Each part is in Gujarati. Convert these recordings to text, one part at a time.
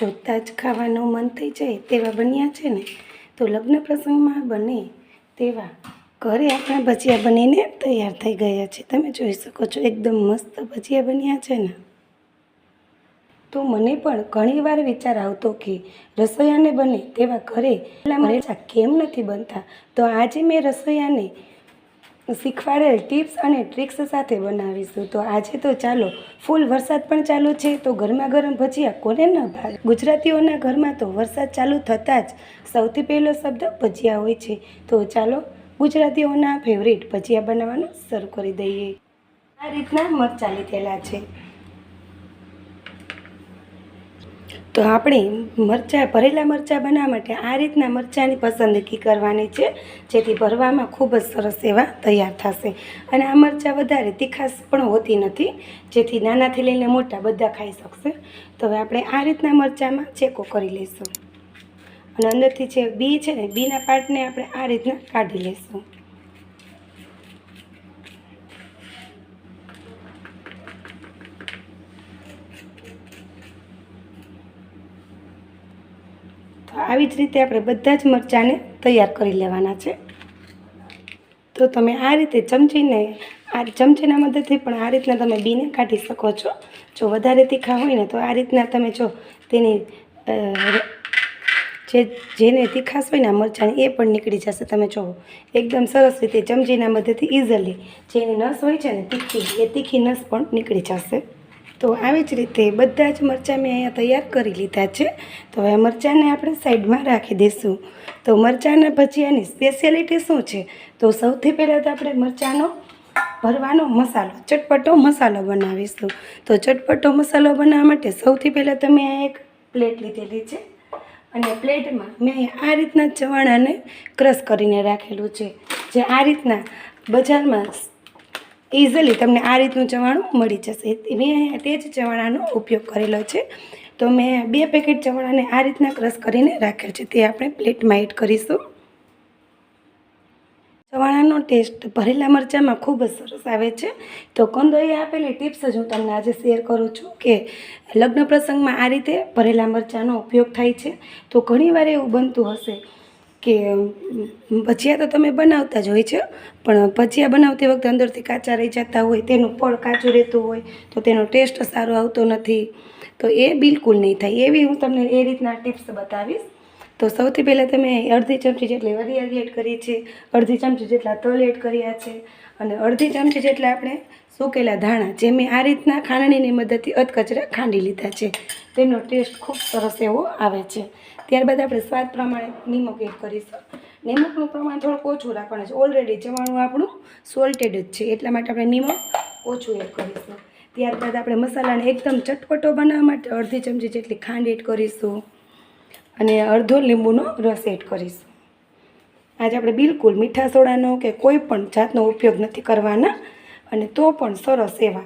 જોતાં જ ખાવાનું મન થઈ જાય તેવા બન્યા છે ને, તો લગ્ન પ્રસંગમાં બને તેવા ઘરે આપણા ભજીયા બનીને તૈયાર થઈ ગયા છે. તમે જોઈ શકો છો, એકદમ મસ્ત ભજીયા બન્યા છે ને. તો મને પણ ઘણીવાર વિચાર આવતો કે રસોયાને બને તેવા ઘરે કેમ નથી બનતા? તો આજે મેં રસોઈયાને શીખવાડેલ ટિપ્સ અને ટ્રિક્સ સાથે બનાવીશું. તો આજે તો ચાલો, ફૂલ વરસાદ પણ ચાલુ છે, તો ગરમા ગરમ ભજીયા કોને ન ભાવે? ગુજરાતીઓના ઘરમાં તો વરસાદ ચાલુ થતાં જ સૌથી પહેલો શબ્દ ભજીયા હોય છે. તો ચાલો, ગુજરાતીઓના ફેવરેટ ભજીયા બનાવવાનું શરૂ કરી દઈએ. આ રીતના મરચાં લીધેલા છે. તો આપણે મરચાં, ભરેલા મરચાં બનાવવા માટે આ રીતના મરચાંની પસંદગી કરવાની છે, જેથી ભરવામાં ખૂબ જ સરસ એવા તૈયાર થશે. અને આ મરચાં વધારે તીખાશ પણ હોતી નથી, જેથી નાનાથી લઈને મોટા બધા ખાઈ શકશે. તો હવે આપણે આ રીતના મરચાંમાં ચેકો કરી લઈશું. અને અંદરથી જે બી છે ને, બીના પાર્ટને આપણે આ રીતના કાઢી લઈશું. આવી જ રીતે આપણે બધા જ મરચાંને તૈયાર કરી લેવાના છે. તો તમે આ રીતે ચમચીને, આ ચમચીના મદદથી પણ આ રીતના તમે બીને કાઢી શકો છો. જો વધારે તીખા હોય ને તો આ રીતના તમે જો તેની જે, જેને તીખાશ હોય ને મરચાંની, એ પણ નીકળી જશે. તમે જુઓ એકદમ સરસ રીતે ચમચીના મદદથી ઇઝીલી જેની નસ હોય છે ને તીખી, એ તીખી નસ પણ નીકળી જશે. તો આવી જ રીતે બધા જ મરચાં મેં અહીંયા તૈયાર કરી લીધા છે. તો હવે મરચાંને આપણે સાઈડમાં રાખી દઈશું. તો મરચાંના ભજીયાની સ્પેશિયાલિટી શું છે? તો સૌથી પહેલાં તો આપણે મરચાંનો ભરવાનો મસાલો, ચટપટો મસાલો બનાવીશું. તો ચટપટો મસાલો બનાવવા માટે સૌથી પહેલાં તમે એક પ્લેટ લીધેલી છે અને પ્લેટમાં મેં આ રીતના ચવાણાને ક્રશ કરીને રાખેલું છે. જે આ રીતના બજારમાં ઇઝીલી તમને આ રીતનું ચવાણું મળી જશે. મેં તે જ ચવાણાનો ઉપયોગ કરેલો છે. તો મેં બે પેકેટ ચવાણાને આ રીતના ક્રશ કરીને રાખ્યો છે. તે આપણે પ્લેટમાં એડ કરીશું. ચવાણાનો ટેસ્ટ ભરેલા મરચાંમાં ખૂબ જ સરસ આવે છે. તો કંદોએ આપેલી ટિપ્સ જ હું તમને આજે શેર કરું છું કે લગ્ન પ્રસંગમાં આ રીતે ભરેલા મરચાંનો ઉપયોગ થાય છે. તો ઘણીવાર એવું બનતું હશે કે ભજીયા તો તમે બનાવતા જ હોય છે, પણ ભજીયા બનાવતી વખતે અંદરથી કાચા રહી જતા હોય, તેનું પળ કાચું રહેતું હોય, તો તેનો ટેસ્ટ સારો આવતો નથી. તો એ બિલકુલ નહીં થાય. એવી હું તમને એ રીતના ટિપ્સ બતાવીશ. તો સૌથી પહેલાં તમે અડધી ચમચી જેટલી વરિયાળી એડ કરી છે, અડધી ચમચી જેટલા તલ એડ કર્યા છે, અને અડધી ચમચી જેટલા આપણે સૂકેલા ધાણા, જે મેં આ રીતના ખાંડણીની મદદથી અધકચરા ખાંડી લીધા છે. તેનો ટેસ્ટ ખૂબ સરસ એવો આવે છે. ત્યારબાદ આપણે સ્વાદ પ્રમાણે નિમક એડ કરીશું. નિમકનું પ્રમાણ થોડુંક ઓછું રાખવાનું છે. ઓલરેડી જમાણું આપણું સોલ્ટેડ જ છે. એટલા માટે આપણે નિમક ઓછું એડ કરીશું. ત્યારબાદ આપણે મસાલાને એકદમ ચટપટો બનાવવા માટે અડધી ચમચી જેટલી ખાંડ એડ કરીશું. અને અડધો લીંબુનો રસ એડ કરીશું. આજે આપણે બિલકુલ મીઠા સોડાનો કે કોઈ પણ જાતનો ઉપયોગ નથી કરવાના. અને તો પણ સરસ એવા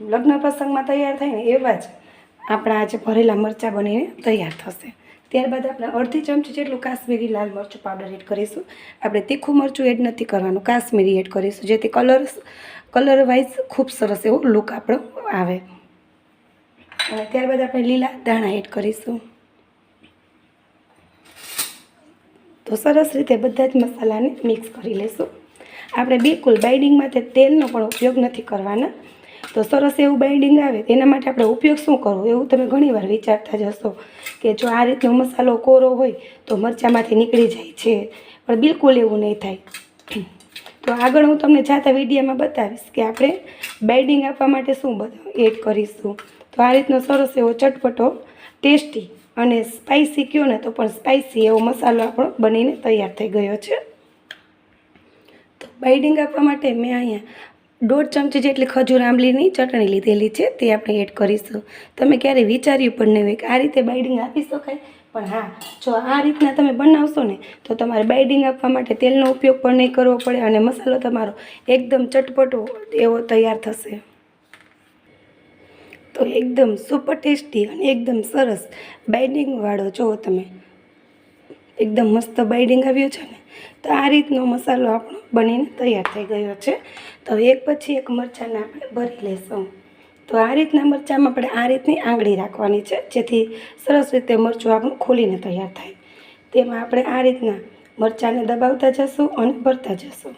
લગ્ન પ્રસંગમાં તૈયાર થાય ને એવા જ આપણા આજે ભરેલા મરચાં બનીને તૈયાર થશે. ત્યારબાદ આપણે અડધી ચમચી જેટલું કાશ્મીરી લાલ મરચું પાવડર એડ કરીશું. આપણે તીખું મરચું એડ નથી કરવાનું, કાશ્મીરી એડ કરીશું, જેથી કલર કલર વાઇઝ ખૂબ સરસ એવો લુક આપણો આવે. અને ત્યારબાદ આપણે લીલા દાણા એડ કરીશું. તો સરસ રીતે બધા જ મસાલાને મિક્સ કરી લેશું. આપણે બિલકુલ બાઇડિંગ માટે તેલનો પણ ઉપયોગ નથી કરવાના. તો સરસ એવું બાઇડિંગ આવે, તેના માટે આપણે ઉપયોગ શું કરવો, એવું તમે ઘણીવાર વિચારતા જ હશો. કે જો આ રીતનો મસાલો કોરો હોય તો મરચાંમાંથી નીકળી જાય છે. પણ બિલકુલ એવું નહીં થાય. તો આગળ હું તમને જાતા વિડીયામાં બતાવીશ કે આપણે બાઇડિંગ આપવા માટે શું બધું એડ કરીશું. તો આ રીતનો સરસ એવો ચટપટો, ટેસ્ટી અને સ્પાઇસી કયો ને તો પણ સ્પાઇસી એવો મસાલો આપણો બનીને તૈયાર થઈ ગયો છે. તો બાઇડિંગ આપવા માટે મેં અહીંયા દોઢ ચમચી જેટલી ખજૂર આંબલીની ચટણી લીધેલી છે, તે આપણે એડ કરીશું. તમે ક્યારેય વિચાર્યું પણ નહીં હોય કે આ રીતે બાઇડિંગ આપી શકાય. પણ હા, જો આ રીતના તમે બનાવશો ને, તો તમારે બાઇડિંગ આપવા માટે તેલનો ઉપયોગ પણ નહીં કરવો પડે અને મસાલો તમારો એકદમ ચટપટો એવો તૈયાર થશે. તો એકદમ સુપર ટેસ્ટી અને એકદમ સરસ બાઇડિંગવાળો જુઓ તમે. એકદમ મસ્ત બાઇડિંગ આવ્યું છે ને તો આ રીતનો મસાલો આપણો બનીને તૈયાર થઈ ગયો છે. તો એક પછી એક મરચાંને આપણે ભરી લેશું. તો આ રીતના મરચાંમાં આપણે આ રીતની આંગળી રાખવાની છે, જેથી સરસ રીતે મરચું આપણું ખોલીને તૈયાર થાય. તેમાં આપણે આ રીતના મરચાંને દબાવતા જશું અને ભરતા જશું.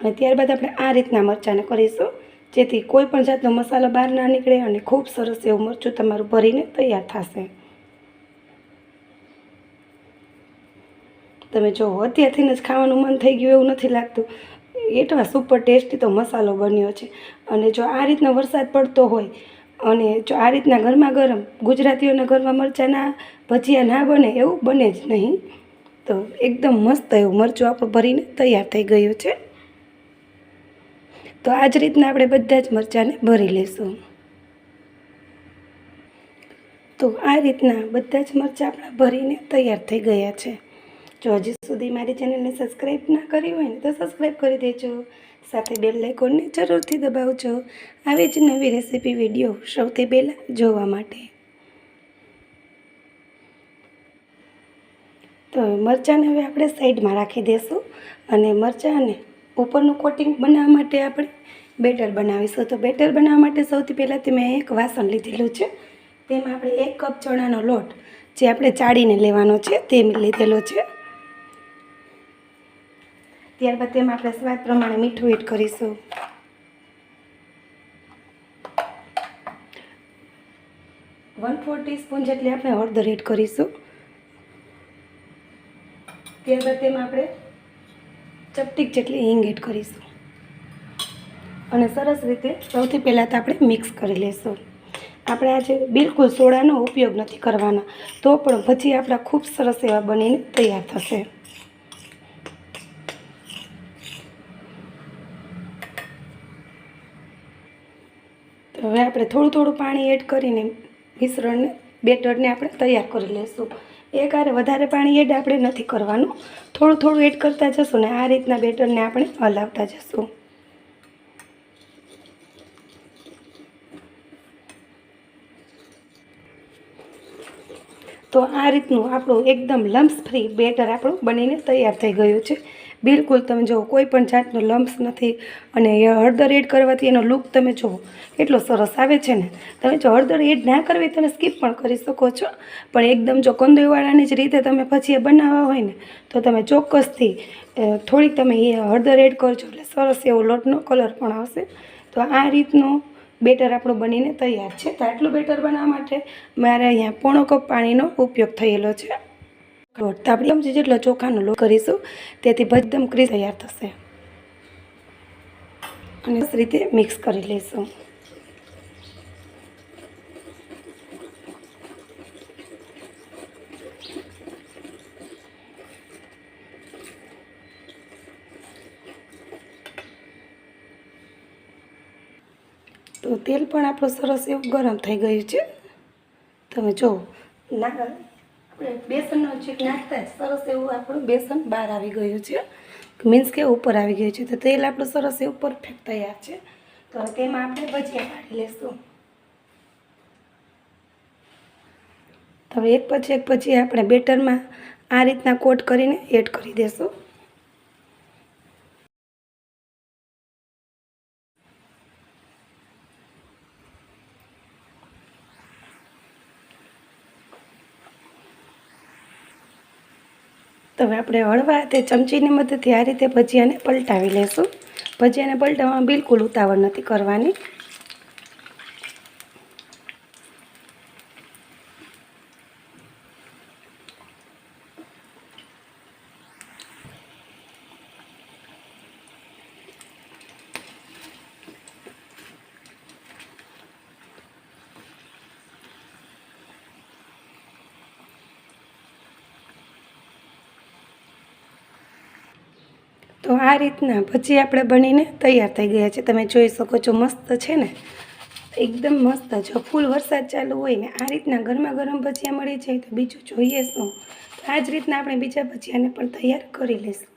અને ત્યારબાદ આપણે આ રીતના મરચાંને કરીશું. જેથી કોઈ પણ જાતનો મસાલો બહાર ના નીકળે અને ખૂબ સરસ એવું મરચું તમારું ભરીને તૈયાર થશે. તમે જો અત્યારથી જ ખાવાનું મન થઈ ગયું એવું નથી લાગતું. એટલા સુપર ટેસ્ટી તો મસાલો બન્યો છે. અને જો આ રીતનો વરસાદ પડતો હોય અને જો આ રીતના ગરમા ગરમ ગુજરાતીઓના ઘરમાં મરચાંના ભજીયા ના બને એવું બને જ નહીં. તો એકદમ મસ્ત એવું મરચું આપણું ભરીને તૈયાર થઈ ગયું છે. તો આ જ રીતના આપણે બધા જ મરચાંને ભરી લઈશું તો આ રીતના બધા જ મરચાં આપણા ભરીને તૈયાર થઈ ગયા છે. જો હજી સુધી મારી ચેનલને સબસ્ક્રાઈબ ના કરી હોય ને તો સબસ્ક્રાઈબ કરી દેજો. સાથે બેલ લાઇકોનને જરૂરથી દબાવજો. આવી જ નવી રેસીપી વીડિયો સૌથી પહેલાં જોવા માટે. તો મરચાંને હવે આપણે સાઈડમાં રાખી દઈશું અને મરચાંને ઉપરનું કોટિંગ બનાવવા માટે આપણે બેટર બનાવીશું. તો બેટર બનાવવા માટે સૌથી પહેલાં તે મેં એક વાસણ લીધેલું છે. તેમાં આપણે એક કપ ચણાનો લોટ જે આપણે ચાળીને લેવાનો છે તે લીધેલો છે. ત્યારબાદ તેમાં આપણે સ્વાદ પ્રમાણે મીઠું એડ કરીશું. વન ફોર ટીસ્પૂન જેટલી આપણે હળદર એડ કરીશું. ત્યારબાદ તેમાં આપણે ચપટીક જેટલી હિંગ એડ કરીશું. અને સરસ રીતે સૌથી પહેલાં તો આપણે મિક્સ કરી લઈશું. આપણે આજે બિલકુલ સોડાનો ઉપયોગ નથી કરવાનો, તો પણ ભજી આપણા ખૂબ સરસ એવા બનીને તૈયાર થશે. તો હવે આપણે થોડું થોડું પાણી એડ કરીને મિશ્રણને બેટરને આપણે તૈયાર કરી લઈશું. એક આરે વધારે પાણી એડ આપણે નથી કરવાનું. થોડું થોડું એડ કરતા જશું ને આ રીતના બેટરને આપણે હલાવતા જશું. તો આ રીતનું આપણું એકદમ લમ્સ ફ્રી બેટર આપણું બનીને તૈયાર થઈ ગયું છે. બિલકુલ તમે જુઓ કોઈ પણ જાતનો લમ્પ્સ નથી અને એ હળદર એડ કરવાથી એનો લુક તમે જુઓ એટલો સરસ આવે છે ને. તમે જો હળદર એડ ના કરવી તમે સ્કીપ પણ કરી શકો છો. પણ એકદમ જો કંદોઈવાળાની જ રીતે તમે પછી એ બનાવવા હોય ને, તો તમે ચોક્કસથી થોડીક તમે એ હળદર એડ કરજો એટલે સરસ એવો લોટનો કલર પણ આવશે. તો આ રીતનું બેટર આપણું બનીને તૈયાર છે. તો આટલું બેટર બનાવવા માટે મારે અહીંયા પોણો કપ પાણીનો ઉપયોગ થયેલો છે. લોટ તો આપણે ચમચી જેટલો ચોખાનો લોટ કરીશું, તેથી એકદમ ક્રીસ તૈયાર થશે. અને સરસ રીતે મિક્સ કરી લઈશું. તો તેલ પણ આપણું સરસ એવું ગરમ થઈ ગયું છે. તમે જુઓ ના બેસનનો છીક નાખતા સરસ એવું આપણું બેસન બહાર આવી ગયું છે. મીન્સ કે ઉપર આવી ગયું છે. તો તેલ આપણું સરસ એવું પરફેક્ટ તૈયાર છે. તો તેમાં આપણે ભજીયા કાઢી લઈશું તો એક પછી એક પછી આપણે બેટરમાં આ રીતના કોટ કરીને એડ કરી દઈશું તો હવે આપણે હળવા તે ચમચીની મદદથી આ રીતે ભજીયાને પલટાવી લઈશું ભજીયાને પલટાવવામાં બિલકુલ ઉતાવળ નથી કરવાની. તો આ રીતના ભજી આપણે બનીને તૈયાર થઈ ગયા છે. તમે જોઈ શકો છો મસ્ત છે ને? એકદમ મસ્ત જો ફૂલ વરસાદ ચાલુ હોય ને આ રીતના ગરમા ગરમ ભજીયા મળી જાય તો બીજું જોઈએ શું? તો આ જ રીતના આપણે બીજા ભજીયાને પણ તૈયાર કરી લઈશું.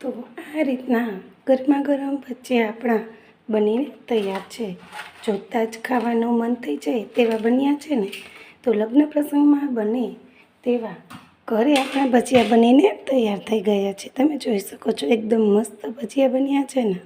તો આ રીતના ગરમા ગરમ ભજીયા આપણા બનીને તૈયાર છે. જોતાં જ ખાવાનું મન થઈ જાય તેવા બન્યા છે ને, તો લગ્ન પ્રસંગમાં બને તેવા ઘરે આપણા ભજીયા બનીને તૈયાર થઈ ગયા છે. તમે જોઈ શકો છો, એકદમ મસ્ત ભજીયા બન્યા છે ને.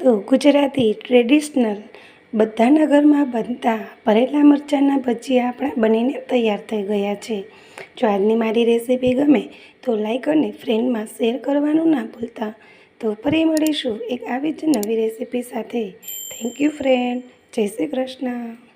તો ગુજરાતી ટ્રેડિશનલ બધાના ઘરમાં બનતા ભરેલા મરચાંના ભજીયા આપણા બનીને તૈયાર થઈ ગયા છે. જો આજની મારી રેસીપી ગમે તો લાઈક અને ફ્રેન્ડમાં શેર કરવાનું ના ભૂલતા. તો ફરી મળીશું એક આવી જ નવી રેસીપી સાથે. થેન્ક યુ ફ્રેન્ડ જય શ્રી કૃષ્ણ.